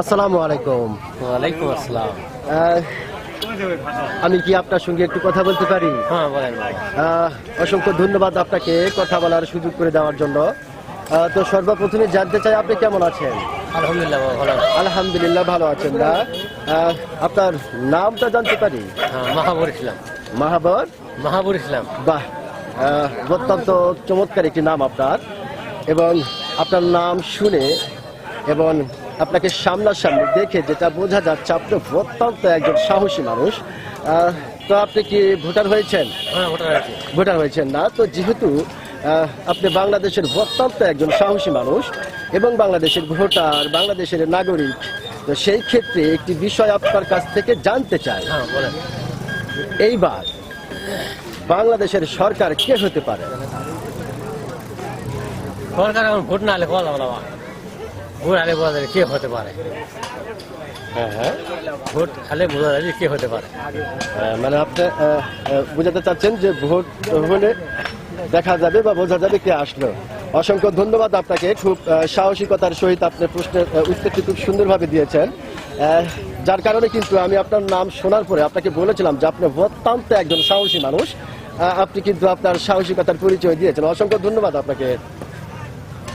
আসসালামু আলাইকুম। ওয়ালাইকুম আসসালাম। আহ, আমি কি আপনার সঙ্গে একটু কথা বলতে পারি? হ্যাঁ বলেন অসংখ্য ধন্যবাদ আপনাকে কথা বলার সুযোগ করে দেওয়ার জন্য। আহ, তো সর্বপ্রথমে জানতে চাই আপনি কেমন আছেন? আলহামদুলিল্লাহ ভালো আলহামদুলিল্লাহ ভালো আছেন না? আপনার নামটা জানতে পারি? হ্যাঁ মাহাবুর ইসলাম। মাহাবর? মাহাবুর ইসলাম। বাহ অত্যন্ত চমৎকার একটি নাম আপনার এবং আপনার নাম শুনে এবং আপনাকে সামনাসামনি দেখে যেটা বোঝা যাচ্ছে আপনি অত্যন্ত একজন সাহসী মানুষ। তো আপনি কি ভোটার হয়েছেন? হ্যাঁ ভোটার হয়েছেন না। তো যেহেতু আপনি বাংলাদেশের অত্যন্ত একজন সাহসী মানুষ এবং বাংলাদেশের ভোটার বাংলাদেশের নাগরিক তো সেই ক্ষেত্রে একটি বিষয় আপনার কাছ থেকে জানতে চাই। হ্যাঁ এইবার বাংলাদেশের সরকার কে হতে পারে? সরকার এখন ভোট না হলে বলা বাবা ভোট আলে বোঝা যাবে কে হতে পারে। হ্যাঁ হ্যাঁ। ভোট আলে বোঝা যাবে কে হতে পারে। আহ, মানে আপনি বোঝাতে চাচ্ছেন যে ভোট হলে দেখা যাবে বা বোঝা যাবে কে আসলো। অসংখ্য ধন্যবাদ আপনাকে। খুব সাহসিকতার সহিত আপনি প্রশ্নের উত্তরটি খুব সুন্দরভাবে দিয়েছেন। যার কারণে কিন্তু আমি আপনার নাম শোনার পরে আপনাকে বলেছিলাম যে আপনি অত্যন্ত একজন সাহসী মানুষ। আপনি কিন্তু আপনার সাহসিকতার পরিচয় দিয়েছেন। অসংখ্য ধন্যবাদ আপনাকে।